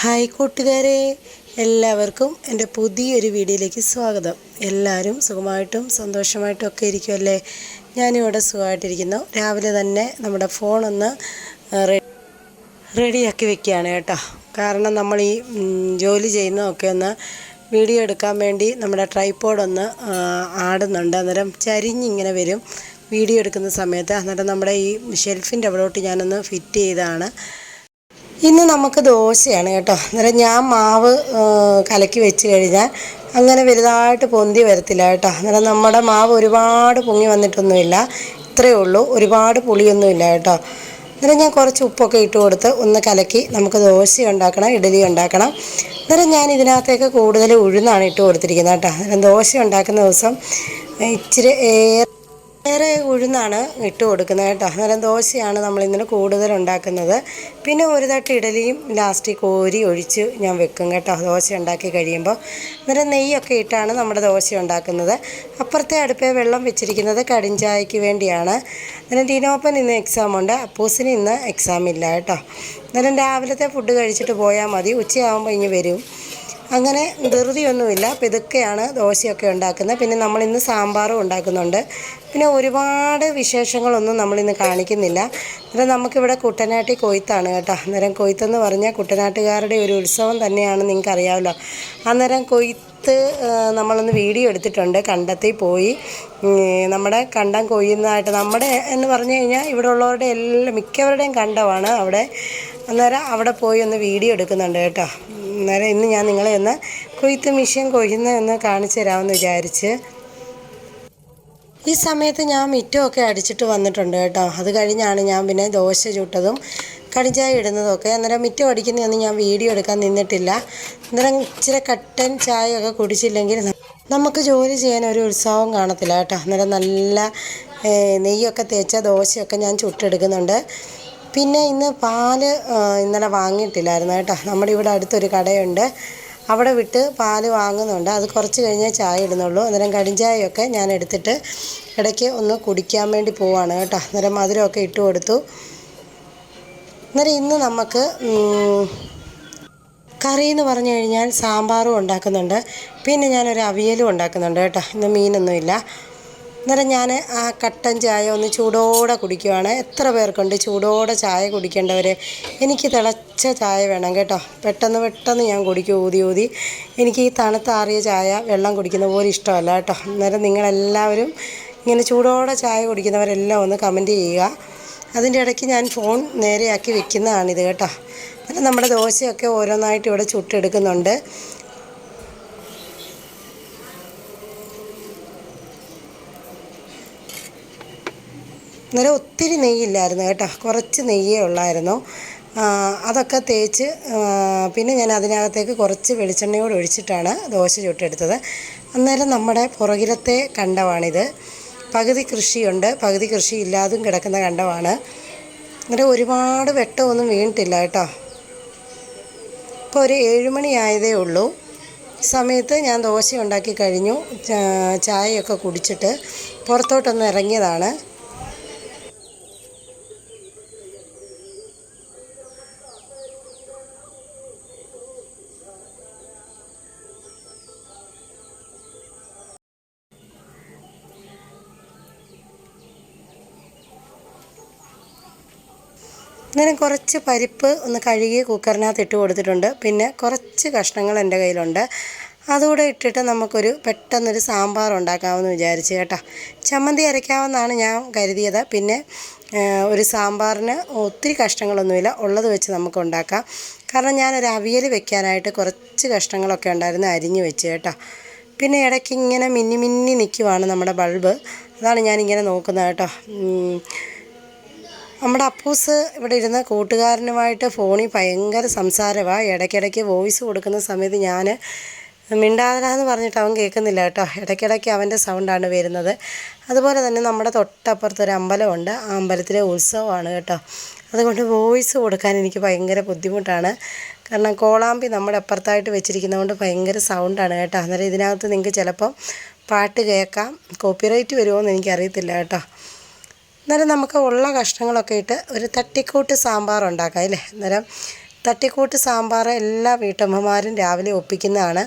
Hi കൂട്ടുകാരെ എല്ലാവർക്കും എന്റെ പുതിയൊരു വീഡിയോയിലേക്ക് സ്വാഗതം. എല്ലാവരും സുഖമായിട്ടും സന്തോഷമായിട്ടും ഒക്കെ ഇരിക്കുമല്ലേ ഞാനിവിടെ സുഖമായിട്ടിരിക്കുന്നു. രാവിലെ തന്നെ നമ്മുടെ ഫോണൊന്ന് റെഡിയാക്കി വെക്കുകയാണ് കേട്ടോ. കാരണം നമ്മൾ ഈ ജോലി ചെയ്യുന്നതൊക്കെ ഒന്ന് വീഡിയോ എടുക്കാൻ വേണ്ടി നമ്മുടെ ട്രൈപ്പോഡൊന്ന് ആടുന്നുണ്ട്. അന്നേരം ചരിഞ്ഞിങ്ങനെ വരും. വീഡിയോ എടുക്കുന്ന സമയത്ത് അന്നേരം നമ്മുടെ ഈ ഷെൽഫിന്റെ അവിടോട്ട് ഞാനൊന്ന് ഫിറ്റ് ചെയ്തതാണ് ഇന്ന് നമുക്ക് ദോശയാണ് കേട്ടോ. അന്നേരം ഞാൻ മാവ് കലക്കി വെച്ച് കഴിഞ്ഞാൽ അങ്ങനെ വലുതായിട്ട് പൊന്തി വരത്തില്ല കേട്ടോ. അന്നേരം നമ്മുടെ മാവ് ഒരുപാട് പൊങ്ങി വന്നിട്ടൊന്നുമില്ല. ഇത്രയേ ഉള്ളൂ. ഒരുപാട് പുളിയൊന്നുമില്ല കേട്ടോ. അന്നേരം ഞാൻ കുറച്ച് ഉപ്പൊക്കെ ഇട്ട് കൊടുത്ത് ഒന്ന് കലക്കി നമുക്ക് ദോശ ഉണ്ടാക്കണം ഇഡലി ഉണ്ടാക്കണം. അന്നേരം ഞാൻ ഇതിനകത്തേക്ക് കൂടുതൽ ഉഴുന്നാണ് ഇട്ട് കൊടുത്തിരിക്കുന്നത് കേട്ടോ. അന്നേരം ദോശ ഉണ്ടാക്കുന്ന ദിവസം ഇച്ചിരി ഏറെ വേറെ ഉഴുന്നാണ് ഇട്ട് കൊടുക്കുന്നത് കേട്ടോ. അന്നേരം ദോശയാണ് നമ്മൾ ഇന്നലെ കൂടുതൽ ഉണ്ടാക്കുന്നത്. പിന്നെ ഒരു തട്ട് ഇഡലിയും ലാസ്റ്റ് കോരി ഒഴിച്ച് ഞാൻ വെക്കും കേട്ടോ. ദോശ ഉണ്ടാക്കി കഴിയുമ്പോൾ അന്നേരം നെയ്യൊക്കെ ഇട്ടാണ് നമ്മുടെ ദോശ ഉണ്ടാക്കുന്നത്. അപ്പുറത്തെ അടുപ്പേ വെള്ളം വെച്ചിരിക്കുന്നത് കടിഞ്ചായക്ക് വേണ്ടിയാണ്. അന്നേരം ടീനോപ്പൻ ഇന്ന് എക്സാം ഉണ്ട്. അപ്പൂസിന് ഇന്ന് എക്സാം ഇല്ല കേട്ടോ. അന്നേരം രാവിലത്തെ ഫുഡ് കഴിച്ചിട്ട് പോയാൽ മതി. ഉച്ചയാകുമ്പോൾ ഇനി വരും. അങ്ങനെ ധൃതിയൊന്നുമില്ല. പിതുക്കെയാണ് ദോശയൊക്കെ ഉണ്ടാക്കുന്നത്. പിന്നെ നമ്മളിന്ന് സാമ്പാറും ഉണ്ടാക്കുന്നുണ്ട്. പിന്നെ ഒരുപാട് വിശേഷങ്ങളൊന്നും നമ്മളിന്ന് കാണിക്കുന്നില്ല. അന്നേരം നമുക്കിവിടെ കുട്ടനാട്ടി കൊയ്ത്താണ് കേട്ടോ. അന്നേരം കൊയ്ത്തെന്ന് പറഞ്ഞാൽ കുട്ടനാട്ടുകാരുടെ ഒരു ഉത്സവം തന്നെയാണ് നിങ്ങൾക്ക് അറിയാമല്ലോ അന്നേരം കൊയ്ത്ത് നമ്മളൊന്ന് വീഡിയോ എടുത്തിട്ടുണ്ട്. കണ്ടത്തിൽ പോയി. നമ്മുടെ കണ്ടം കൊയ്യുന്നതായിട്ട് നമ്മുടെ എന്ന് പറഞ്ഞു കഴിഞ്ഞാൽ ഇവിടെ ഉള്ളവരുടെ എല്ലാം മിക്കവരുടെയും കണ്ടമാണ് അവിടെ. അന്നേരം അവിടെ പോയി ഒന്ന് വീഡിയോ എടുക്കുന്നുണ്ട് കേട്ടോ. അന്നേരം ഇന്ന് ഞാൻ നിങ്ങളെ ഒന്ന് കൊയ്ത്ത് മിഷ്യൻ കൊയ്യുന്നതെന്ന് കാണിച്ചു തരാമെന്ന് വിചാരിച്ച്. ഈ സമയത്ത് ഞാൻ മിറ്റമൊക്കെ അടിച്ചിട്ട് വന്നിട്ടുണ്ട് കേട്ടോ. അത് കഴിഞ്ഞാണ് ഞാൻ പിന്നെ ദോശ ചുട്ടതും കടിഞ്ചായ ഇടുന്നതൊക്കെ. അന്നേരം മിറ്റം അടിക്കുന്നതൊന്നും ഞാൻ വീഡിയോ എടുക്കാൻ നിന്നിട്ടില്ല. അന്നേരം ഇച്ചിരി കട്ടൻ ചായയൊക്കെ കുടിച്ചില്ലെങ്കിൽ നമുക്ക് ജോലി ചെയ്യാൻ ഒരു ഉത്സവം കാണത്തില്ല കേട്ടോ. അന്നേരം നല്ല നെയ്യൊക്കെ തേച്ച ദോശയൊക്കെ ഞാൻ ചുട്ടെടുക്കുന്നുണ്ട്. പിന്നെ ഇന്ന് പാൽ ഇന്നലെ വാങ്ങിയിട്ടില്ലായിരുന്നു കേട്ടോ. നമ്മുടെ ഇവിടെ അടുത്തൊരു കടയുണ്ട്. അവിടെ വിട്ട് പാൽ വാങ്ങുന്നുണ്ട്. അത് കുറച്ച് കഴിഞ്ഞേ ചായ ഇടുന്നുള്ളൂ. അന്നേരം കടിഞ്ചായൊക്കെ ഞാൻ എടുത്തിട്ട് ഇടയ്ക്ക് ഒന്ന് കുടിക്കാൻ വേണ്ടി പോവാണ് കേട്ടോ. അന്നേരം മധുരമൊക്കെ ഇട്ട് കൊടുത്തു. അന്നേരം ഇന്ന് നമുക്ക് കറി എന്ന് പറഞ്ഞു കഴിഞ്ഞാൽ സാമ്പാറും ഉണ്ടാക്കുന്നുണ്ട്. പിന്നെ ഞാനൊരു അവിയലും ഉണ്ടാക്കുന്നുണ്ട് കേട്ടോ. ഇന്ന് മീനൊന്നുമില്ല. അന്നേരം ഞാൻ ആ കട്ടൻ ചായ ഒന്ന് ചൂടോടെ കുടിക്കുവാണ്. എത്ര പേർക്കുണ്ട് ചൂടോടെ ചായ കുടിക്കേണ്ടവർ എനിക്ക് തിളച്ച ചായ വേണം കേട്ടോ. പെട്ടെന്ന് പെട്ടെന്ന് ഞാൻ കുടിക്കും ഊതി ഊതി. എനിക്ക് ഈ തണുത്താറിയ ചായ വെള്ളം കുടിക്കുന്ന പോലെ ഇഷ്ടമല്ല കേട്ടോ. അന്നേരം നിങ്ങളെല്ലാവരും ഇങ്ങനെ ചൂടോടെ ചായ കുടിക്കുന്നവരെല്ലാം ഒന്ന് കമന്റ് ചെയ്യുക. അതിന്റെ ഇടയ്ക്ക് ഞാൻ ഫോൺ നേരെയാക്കി വെക്കുന്നതാണിത് കേട്ടോ. നമ്മുടെ ദോശയൊക്കെ ഓരോന്നായിട്ട് ഇവിടെ ചുട്ടെടുക്കുന്നുണ്ട്. അന്നേരം ഒത്തിരി നെയ്യില്ലായിരുന്നു കേട്ടോ. കുറച്ച് നെയ്യേ ഉള്ളായിരുന്നു. അതൊക്കെ തേച്ച് പിന്നെ ഞാൻ അതിനകത്തേക്ക് കുറച്ച് വെളിച്ചെണ്ണയോട് ഒഴിച്ചിട്ടാണ് ദോശ ചുട്ടെടുത്തത്. അന്നേരം നമ്മുടെ പുറകിലത്തെ കണ്ടമാണിത്. പകുതി കൃഷിയുണ്ട് പകുതി കൃഷി ഇല്ലാതും കിടക്കുന്ന കണ്ടമാണ്. അന്നേരം ഒരുപാട് വെട്ടമൊന്നും വീണിട്ടില്ല കേട്ടോ. ഇപ്പോൾ ഒരു ഏഴുമണിയായതേ ഉള്ളൂ. സമയത്ത് ഞാൻ ദോശ ഉണ്ടാക്കി കഴിഞ്ഞു. ചായയൊക്കെ കുടിച്ചിട്ട് പുറത്തോട്ടൊന്ന് ഇറങ്ങിയതാണ്. അന്നേരം കുറച്ച് പരിപ്പ് ഒന്ന് കഴുകി കുക്കറിനകത്ത് ഇട്ട് കൊടുത്തിട്ടുണ്ട്. പിന്നെ കുറച്ച് കഷ്ണങ്ങൾ എന്റെ കയ്യിലുണ്ട്. അതുകൂടെ ഇട്ടിട്ട് നമുക്കൊരു പെട്ടെന്നൊരു സാമ്പാർ ഉണ്ടാക്കാമെന്ന് വിചാരിച്ചു കേട്ടോ. ചമ്മന്തി അരയ്ക്കാമെന്നാണ് ഞാൻ കരുതിയത്. പിന്നെ ഒരു സാമ്പാറിന് ഒത്തിരി കഷ്ണങ്ങളൊന്നുമില്ല. ഉള്ളത് വെച്ച് നമുക്ക് ഉണ്ടാക്കാം. കാരണം ഞാനൊരു അവിയൽ വെക്കാനായിട്ട് കുറച്ച് കഷ്ണങ്ങളൊക്കെ ഉണ്ടായിരുന്നു അരിഞ്ഞ് വെച്ച് കേട്ടോ. പിന്നെ ഇടയ്ക്ക് ഇങ്ങനെ മിന്നി മിന്നി നിൽക്കുവാണ് നമ്മുടെ ബൾബ്. അതാണ് ഞാനിങ്ങനെ നോക്കുന്നത് കേട്ടോ. നമ്മുടെ അപ്പൂസ് ഇവിടെ ഇരുന്ന് കൂട്ടുകാരനുമായിട്ട് ഫോണിൽ ഭയങ്കര സംസാരമാണ് ഇടയ്ക്കിടയ്ക്ക് വോയിസ് കൊടുക്കുന്ന സമയത്ത് ഞാൻ മിണ്ടാതിരാന്ന് പറഞ്ഞിട്ട് അവൻ കേൾക്കുന്നില്ല കേട്ടോ. ഇടയ്ക്കിടയ്ക്ക് അവന്റെ സൗണ്ടാണ് വരുന്നത്. അതുപോലെ തന്നെ നമ്മുടെ തൊട്ടപ്പുറത്തൊരു അമ്പലമുണ്ട്. ആ അമ്പലത്തിലെ ഉത്സവമാണ് കേട്ടോ. അതുകൊണ്ട് വോയിസ് കൊടുക്കാൻ എനിക്ക് ഭയങ്കര ബുദ്ധിമുട്ടാണ്. കാരണം കോളാമ്പി നമ്മുടെ അപ്പുറത്തായിട്ട് വെച്ചിരിക്കുന്നതുകൊണ്ട് ഭയങ്കര സൗണ്ടാണ് കേട്ടോ. അന്നേരം ഇതിനകത്ത് നിങ്ങൾക്ക് ചിലപ്പം പാട്ട് കേൾക്കാം. കോപ്പിറൈറ്റ് വരുമോ എന്ന് എനിക്കറിയത്തില്ല കേട്ടോ. അന്നേരം നമുക്ക് ഉള്ള കഷ്ണങ്ങളൊക്കെ ഇട്ട് ഒരു തട്ടിക്കൂട്ട് സാമ്പാർ ഉണ്ടാക്കാം അല്ലേ? അന്നേരം തട്ടിക്കൂട്ട് സാമ്പാർ എല്ലാ വീട്ടമ്മമാരും രാവിലെ ഒപ്പിക്കുന്നതാണ്.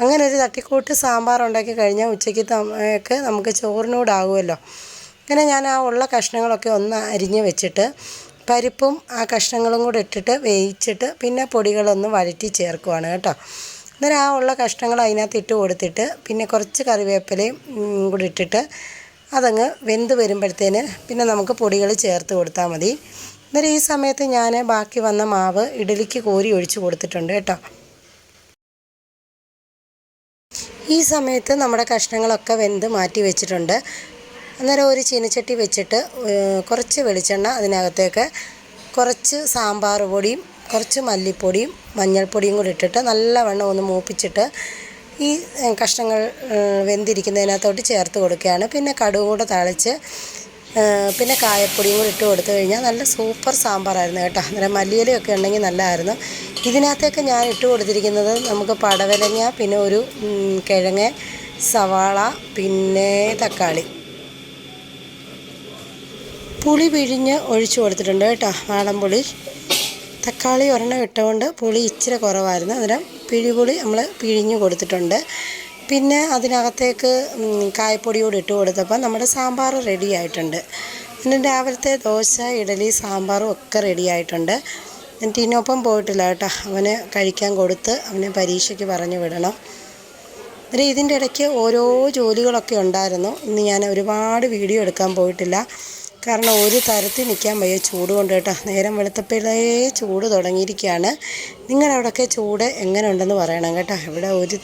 അങ്ങനെ ഒരു തട്ടിക്കൂട്ട് സാമ്പാർ ഉണ്ടാക്കി കഴിഞ്ഞാൽ ഉച്ചയ്ക്ക് തമ്മക്ക് നമുക്ക് ചോറിനോടാകുമല്ലോ അങ്ങനെ ഞാൻ ആ ഉള്ള കഷ്ണങ്ങളൊക്കെ ഒന്ന് അരിഞ്ഞ് വെച്ചിട്ട് പരിപ്പും ആ കഷ്ണങ്ങളും കൂടെ ഇട്ടിട്ട് വേവിച്ചിട്ട് പിന്നെ പൊടികളൊന്ന് വഴറ്റി ചേർക്കുവാണ് കേട്ടോ. അന്നേരം ആ ഉള്ള കഷ്ണങ്ങൾ അതിനകത്ത് ഇട്ട് കൊടുത്തിട്ട് പിന്നെ കുറച്ച് കറിവേപ്പിലയും കൂടി ഇട്ടിട്ട് അതങ്ങ് വെന്ത് വരുമ്പോഴത്തേന് പിന്നെ നമുക്ക് പൊടികൾ ചേർത്ത് കൊടുത്താൽ മതി. അന്നേരം ഈ സമയത്ത് ഞാൻ ബാക്കി വന്ന മാവ് ഇഡലിക്ക് കോരി ഒഴിച്ചു കൊടുത്തിട്ടുണ്ട് കേട്ടോ. ഈ സമയത്ത് നമ്മുടെ കഷ്ണങ്ങളൊക്കെ വെന്ത് മാറ്റി വെച്ചിട്ടുണ്ട്. അന്നേരം ഒരു ചീനച്ചട്ടി വെച്ചിട്ട് കുറച്ച് വെളിച്ചെണ്ണ അതിനകത്തേക്ക് കുറച്ച് സാമ്പാർ പൊടിയും കുറച്ച് മല്ലിപ്പൊടിയും മഞ്ഞൾപ്പൊടിയും കൂടി ഇട്ടിട്ട് നല്ലവണ്ണം ഒന്ന് മൂപ്പിച്ചിട്ട് ഈ കഷ്ണങ്ങൾ വെന്തിരിക്കുന്നതിനകത്തോട്ട് ചേർത്ത് കൊടുക്കുകയാണ്. പിന്നെ കടുകും കൂടെ തളിച്ച് പിന്നെ കായപ്പൊടിയും കൂടി ഇട്ട് കൊടുത്തു കഴിഞ്ഞാൽ നല്ല സൂപ്പർ സാമ്പാറായിരുന്നു കേട്ടോ. അന്നേരം മല്ലിയിലയൊക്കെ ഉണ്ടെങ്കിൽ നല്ലതായിരുന്നു. ഇതിനകത്തേക്ക് ഞാൻ ഇട്ട് കൊടുത്തിരിക്കുന്നത് നമുക്ക് പടവലങ്ങ പിന്നെ ഒരു കിഴങ്ങ് സവാള പിന്നെ തക്കാളി. പുളി പിഴിഞ്ഞ് ഒഴിച്ചു കൊടുത്തിട്ടുണ്ട് കേട്ടോ വാളംപുളി തക്കാളി ഒരെണ്ണം ഇട്ടുകൊണ്ട് പുളി ഇച്ചിരി കുറവായിരുന്നു. അന്നേരം പിഴിപുളി നമ്മൾ പിഴിഞ്ഞു കൊടുത്തിട്ടുണ്ട്. പിന്നെ അതിനകത്തേക്ക് കായപ്പൊടിയോട് ഇട്ട് കൊടുത്തപ്പോൾ നമ്മുടെ സാമ്പാർ റെഡി ആയിട്ടുണ്ട്. പിന്നെ രാവിലത്തെ ദോശ ഇഡലി സാമ്പാറും ഒക്കെ റെഡി ആയിട്ടുണ്ട്. ടീനൊപ്പം പോയിട്ടില്ല കേട്ടോ. അവന് കഴിക്കാൻ കൊടുത്ത് അവനെ പരീക്ഷയ്ക്ക് പറഞ്ഞു വിടണം. ഇതിന്റെ ഇടയ്ക്ക് ഓരോ ജോലികളൊക്കെ ഉണ്ടായിരുന്നു. ഇന്ന് ഞാൻ ഒരുപാട് വീഡിയോ എടുക്കാൻ പോയിട്ടില്ല. കാരണം ഒരു തരത്തിൽ നിൽക്കാൻ വയ്യ ചൂട് കൊണ്ട് കേട്ടോ. നേരം വെളുത്തപ്പോഴേ ചൂട് തുടങ്ങിയിരിക്കുകയാണ്. നിങ്ങളവിടെയൊക്കെ ചൂട് എങ്ങനെ ഉണ്ടെന്ന് പറയണം കേട്ടോ. ഇവിടെ ഒരു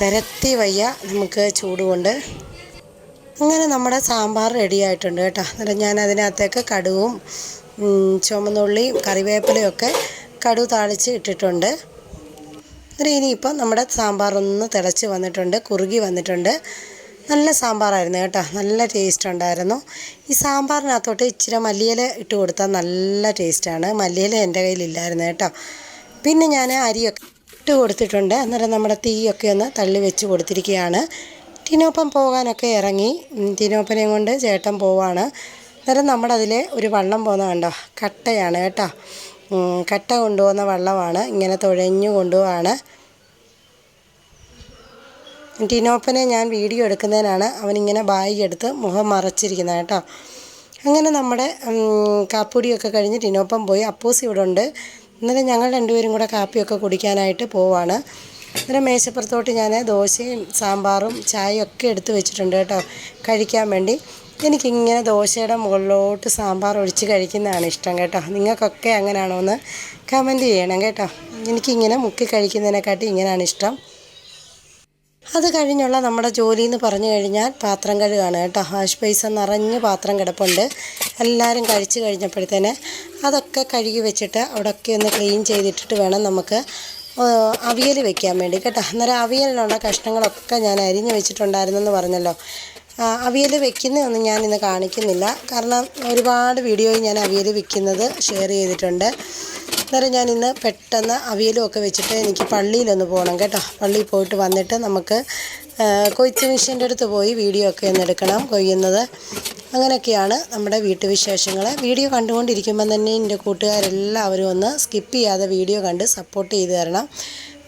തരത്തി വയ്യ നമുക്ക് ചൂട് കൊണ്ട്. അങ്ങനെ നമ്മുടെ സാമ്പാർ റെഡി ആയിട്ടുണ്ട് കേട്ടോ. എന്നിട്ട് ഞാൻ അതിനകത്തേക്ക് കടുവും ചുമന്നുള്ളിയും കറിവേപ്പിലയൊക്കെ കടു താളിച്ച് ഇട്ടിട്ടുണ്ട്. എന്നിട്ട് ഇനിയിപ്പം നമ്മുടെ സാമ്പാർ ഒന്ന് തിളച്ച് വന്നിട്ടുണ്ട് കുറുകി വന്നിട്ടുണ്ട്. നല്ല സാമ്പാറായിരുന്നു കേട്ടോ. നല്ല ടേസ്റ്റ് ഉണ്ടായിരുന്നു. ഈ സാമ്പാറിനകത്തോട്ട് ഇച്ചിരി മല്ലിയില ഇട്ട് കൊടുത്താൽ നല്ല ടേസ്റ്റാണ് മല്ലിയില എന്റെ കയ്യിലില്ലായിരുന്നു കേട്ടോ. പിന്നെ ഞാൻ അരിയൊക്കെ ഇട്ട് കൊടുത്തിട്ടുണ്ട്. അന്നേരം നമ്മുടെ തീയൊക്കെ ഒന്ന് തള്ളി വെച്ച് കൊടുത്തിരിക്കുകയാണ്. ടിനോപ്പം പോകാനൊക്കെ ഇറങ്ങി. ടിനോപ്പനെയും കൊണ്ട് ചേട്ടൻ പോവാണ്. അന്നേരം നമ്മുടെ അതിൽ ഒരു വള്ളം പോകുന്ന കണ്ടോ? കട്ടയാണ് കേട്ടോ. കട്ട കൊണ്ടുപോകുന്ന വള്ളമാണ്. ഇങ്ങനെ തുഴഞ്ഞു കൊണ്ടുപോവാണ്. ടിനോപ്പനെ ഞാൻ വീഡിയോ എടുക്കുന്നതിനാണ് അവനിങ്ങനെ ബാഗ് എടുത്ത് മുഖം മറച്ചിരിക്കുന്നത് കേട്ടോ. അങ്ങനെ നമ്മുടെ കാപ്പുടിയൊക്കെ കഴിഞ്ഞ് ടിനോപ്പം പോയി. അപ്പൂസ് ഇവിടെ ഉണ്ട് ഇന്നലെ ഞങ്ങൾ രണ്ടുപേരും കൂടെ കാപ്പിയൊക്കെ കുടിക്കാനായിട്ട് പോവാണ്. അന്നേരം മേശപ്പുറത്തോട്ട് ഞാൻ ദോശയും സാമ്പാറും ചായയും ഒക്കെ എടുത്ത് വെച്ചിട്ടുണ്ട് കേട്ടോ കഴിക്കാൻ വേണ്ടി. എനിക്കിങ്ങനെ ദോശയുടെ മുകളിലോട്ട് സാമ്പാർ ഒഴിച്ച് കഴിക്കുന്നതാണ് ഇഷ്ടം കേട്ടോ. നിങ്ങൾക്കൊക്കെ അങ്ങനെയാണോ എന്ന് കമന്റ് ചെയ്യണം കേട്ടോ. എനിക്കിങ്ങനെ മുക്കി കഴിക്കുന്നതിനെക്കാട്ടി ഇങ്ങനെയാണ് ഇഷ്ടം. അത് കഴിഞ്ഞുള്ള നമ്മുടെ ജോലി എന്ന് പറഞ്ഞു കഴിഞ്ഞാൽ പാത്രം കഴുകാണ് കേട്ടോ. ഹാഷ് പൈസ നിറഞ്ഞ് പാത്രം കിടപ്പുണ്ട്. എല്ലാവരും കഴിച്ച് കഴിഞ്ഞപ്പോഴത്തേന് അതൊക്കെ കഴുകി വെച്ചിട്ട് അവിടെയൊക്കെ ഒന്ന് ക്ലീൻ ചെയ്തിട്ടിട്ട് വേണം നമുക്ക് അവിയൽ വെക്കാൻ വേണ്ടി കേട്ടോ. അന്നേരം അവിയലിനുള്ള കഷ്ണങ്ങളൊക്കെ ഞാൻ അരിഞ്ഞ് വെച്ചിട്ടുണ്ടായിരുന്നെന്ന് പറഞ്ഞല്ലോ. അവിയൽ വെക്കുന്നതൊന്നും ഞാൻ ഇന്ന് കാണിക്കുന്നില്ല. കാരണം ഒരുപാട് വീഡിയോയിൽ ഞാൻ അവിയൽ വെക്കുന്നത് ഷെയർ ചെയ്തിട്ടുണ്ട്. അന്നേരം ഞാൻ ഇന്ന് പെട്ടെന്ന് അവിയലും ഒക്കെ വെച്ചിട്ട് എനിക്ക് പള്ളിയിലൊന്ന് പോകണം കേട്ടോ. പള്ളിയിൽ പോയിട്ട് വന്നിട്ട് നമുക്ക് കൊയ്ത്ത് മെഷീന്റെ അടുത്ത് പോയി വീഡിയോ ഒക്കെ ഒന്ന് എടുക്കണം. കൊയ്യുന്നത് അങ്ങനെയൊക്കെയാണ് നമ്മുടെ വീട്ടുവിശേഷങ്ങൾ വീഡിയോ കണ്ടുകൊണ്ടിരിക്കുമ്പം തന്നെ എന്റെ കൂട്ടുകാരെല്ലാവരും ഒന്ന് സ്കിപ്പ് ചെയ്യാതെ വീഡിയോ കണ്ട് സപ്പോർട്ട് ചെയ്ത് തരണം.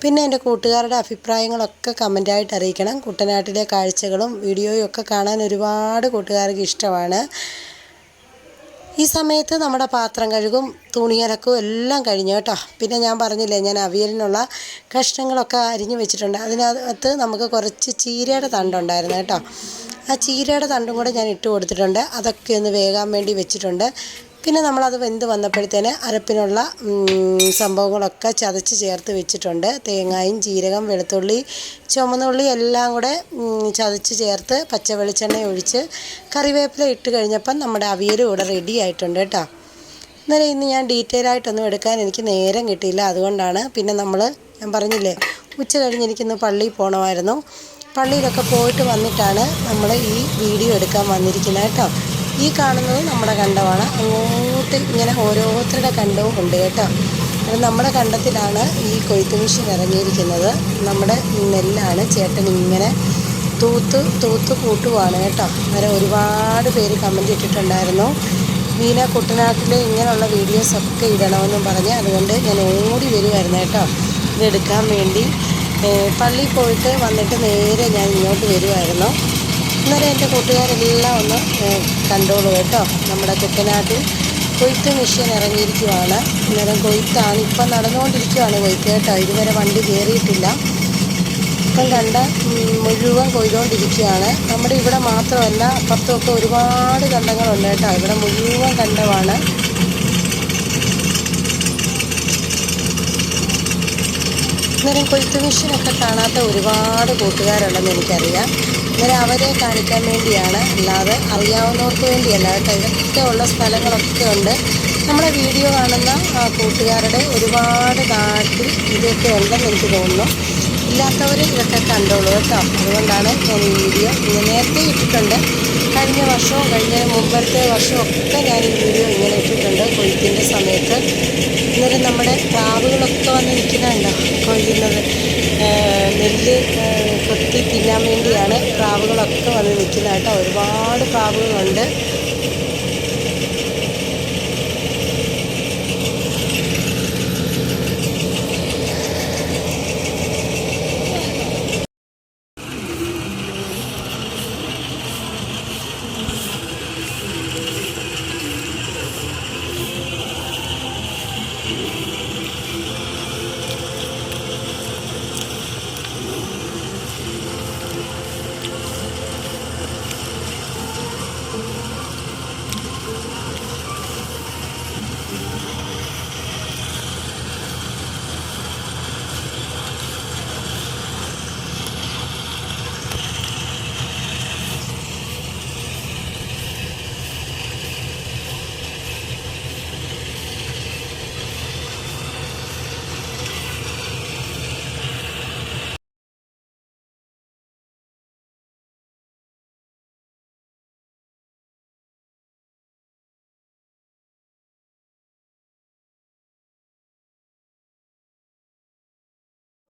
പിന്നെ എന്റെ കൂട്ടുകാരുടെ അഭിപ്രായങ്ങളൊക്കെ കമന്റായിട്ട് അറിയിക്കണം. കുട്ടനാട്ടിലെ കാഴ്ചകളും വീഡിയോയും ഒക്കെ കാണാൻ ഒരുപാട് കൂട്ടുകാർക്ക് ഇഷ്ടമാണ്. ഈ സമയത്ത് നമ്മുടെ പാത്രം കഴുകും തുണിയലക്കും എല്ലാം കഴിഞ്ഞു കേട്ടോ. പിന്നെ ഞാൻ പറഞ്ഞില്ലേ ഞാൻ അവിയലിനുള്ള കഷ്ണങ്ങളൊക്കെ അരിഞ്ഞു വെച്ചിട്ടുണ്ട്. അതിനകത്ത് നമുക്ക് കുറച്ച് ചീരയുടെ തണ്ടുണ്ടായിരുന്നു കേട്ടോ. ആ ചീരയുടെ തണ്ടും കൂടെ ഞാൻ ഇട്ട് കൊടുത്തിട്ടുണ്ട്. അതൊക്കെ ഒന്ന് വേകാൻ വേണ്ടി വെച്ചിട്ടുണ്ട്. പിന്നെ നമ്മളത് വെന്ത് വന്നപ്പോഴത്തേന് അരപ്പിനുള്ള സംഭവങ്ങളൊക്കെ ചതച്ച് ചേർത്ത് വെച്ചിട്ടുണ്ട്. തേങ്ങായും ജീരകം വെളുത്തുള്ളി ചുമന്നുള്ളി എല്ലാം കൂടെ ചതച്ച് ചേർത്ത് പച്ച വെളിച്ചെണ്ണ ഒഴിച്ച് കറിവേപ്പില ഇട്ട് കഴിഞ്ഞപ്പം നമ്മുടെ അവിയലും ഇവിടെ റെഡി ആയിട്ടുണ്ട് കേട്ടോ. ഇന്നലെ ഇന്ന് ഞാൻ ഡീറ്റെയിൽ ആയിട്ടൊന്നും എടുക്കാൻ എനിക്ക് നേരം കിട്ടിയില്ല. അതുകൊണ്ടാണ് പിന്നെ നമ്മൾ ഞാൻ പറഞ്ഞില്ലേ ഉച്ച കഴിഞ്ഞ് എനിക്കിന്ന് പള്ളിയിൽ പോകണമായിരുന്നു പള്ളിയിലൊക്കെ പോയിട്ട് വന്നിട്ടാണ് നമ്മൾ ഈ വീഡിയോ എടുക്കാൻ വന്നിരിക്കുന്നത് കേട്ടോ. ഈ കാണുന്നത് നമ്മുടെ കണ്ടമാണ്. അങ്ങോട്ട് ഇങ്ങനെ ഓരോരുത്തരുടെ കണ്ടവും ഉണ്ട് കേട്ടോ. അത് നമ്മുടെ കണ്ടത്തിലാണ് ഈ കൊയ്ത്ത് മെഷീൻ ഇറങ്ങിയിരിക്കുന്നത്. നമ്മുടെ നെല്ലാണ് ചേട്ടൻ ഇങ്ങനെ തൂത്ത് തൂത്ത് കൂട്ടുവാണ് കേട്ടോ. അന്നേരം ഒരുപാട് പേര് കമന്റ് ഇട്ടിട്ടുണ്ടായിരുന്നു. മീന കുട്ടനാട്ടിൽ ഇങ്ങനെയുള്ള വീഡിയോസ് വീഡിയോസൊക്കെ ഇടണമെന്നും പറഞ്ഞ് അതുകൊണ്ട് ഞാൻ ഓടി വരുമായിരുന്നു കേട്ടോ. ഇതെടുക്കാൻ വേണ്ടി. പള്ളിയിൽ പോയിട്ട് വന്നിട്ട് നേരെ ഞാൻ ഇങ്ങോട്ട് വരുമായിരുന്നു അന്നേരം എന്റെ കൂട്ടുകാരെല്ലാം ഒന്ന് കണ്ടോളൂ കേട്ടോ. നമ്മുടെ കുട്ടനാട്ടിൽ കൊയ്ത്ത് മെഷീൻ ഇറങ്ങിയിരിക്കുവാണ്. അന്നേരം കൊയ്ത്താണ്. ഇപ്പം നടന്നുകൊണ്ടിരിക്കുവാണ് കൊയ്ത്ത് കേട്ടോ. ഇതുവരെ വണ്ടി കയറിയിട്ടില്ല ഇപ്പം കണ്ട മുഴുവൻ കൊയ്തുകൊണ്ടിരിക്കുകയാണ് നമ്മുടെ ഇവിടെ മാത്രമല്ല അപ്പുറത്തൊക്കെ ഒരുപാട് കണ്ടങ്ങളുണ്ട് കേട്ടോ. ഇവിടെ മുഴുവൻ കണ്ടമാണ്. അന്നേരം കൊയ്ത്ത് മെഷീനൊക്കെ കാണാത്ത ഒരുപാട് കൂട്ടുകാരുണ്ടെന്ന് എനിക്കറിയാം. അന്നേരം അവരെ കാണിക്കാൻ വേണ്ടിയാണ്. അല്ലാതെ അറിയാവുന്നവർക്ക് വേണ്ടിയല്ല കേട്ടോ. ഉള്ള സ്ഥലങ്ങളൊക്കെ ഉണ്ട്. നമ്മുടെ വീഡിയോ കാണുന്ന കൂട്ടുകാരുടെ ഒരുപാട് നാട്ടിൽ ഇതൊക്കെ ഉണ്ടെന്ന് എനിക്ക് തോന്നുന്നു. ഇല്ലാത്തവർ ഇതൊക്കെ കണ്ടോളൂ കേട്ടോ. അതുകൊണ്ടാണ് ഞാൻ ഈ വീഡിയോ നേരത്തെ ഇട്ടിട്ടുണ്ട്. കഴിഞ്ഞ വർഷവും കഴിഞ്ഞ മുമ്പത്തെ വർഷവും ഒക്കെ ഞാൻ ഈ വീഡിയോ ഇങ്ങനെ ഇട്ടിട്ടുണ്ട് കൊയ്ത്തിന്റെ സമയത്ത്. അന്നേരം നമ്മുടെ പ്രാവുകളൊക്കെ വന്ന് നിൽക്കുന്നുണ്ടോ കൊയ്യുന്നത് നെല്ല് കൊത്തി തിന്നാൻ വേണ്ടിയാണ് പ്രാവുകളൊക്കെ വന്ന് നിൽക്കുന്നത് കേട്ടോ ഒരുപാട് പ്രാവുകളുണ്ട്.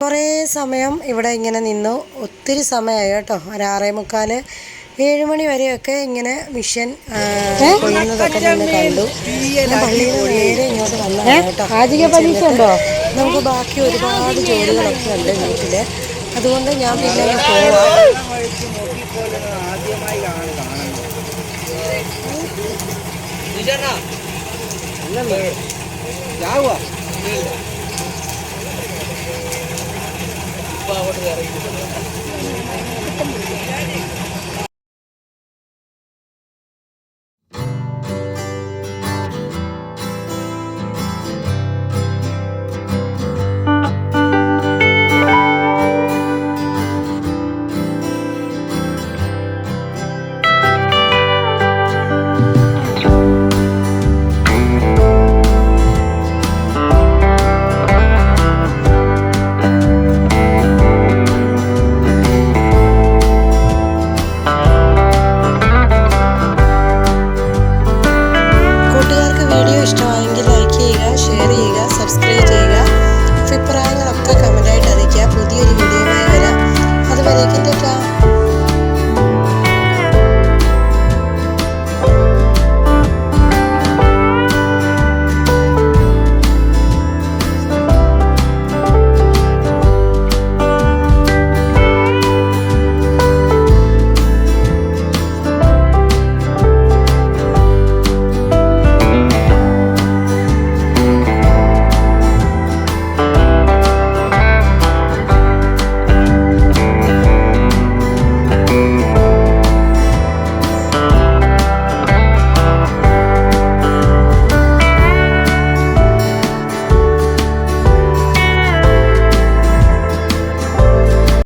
കുറേ സമയം ഇവിടെ ഇങ്ങനെ നിന്നു. ഒത്തിരി സമയമായി കേട്ടോ ഒരു ആറേ മുക്കാൽ ഏഴ് മണി വരെയൊക്കെ ഇങ്ങനെ മിഷൻ കൊയ്യുന്നതൊക്കെ നിന്ന് കണ്ടു. പള്ളിയിൽ നിന്ന് നേരെ ഇങ്ങോട്ട് വന്നതാണ് കേട്ടോ. നമുക്ക് ബാക്കി ഒരുപാട് ജോലികളൊക്കെ ഉണ്ട് വീട്ടിൽ അതുകൊണ്ട് ഞാൻ പിന്നെ പോവാം ഭാഗത്തോട്ട് ഇറങ്ങിയിട്ടുണ്ട്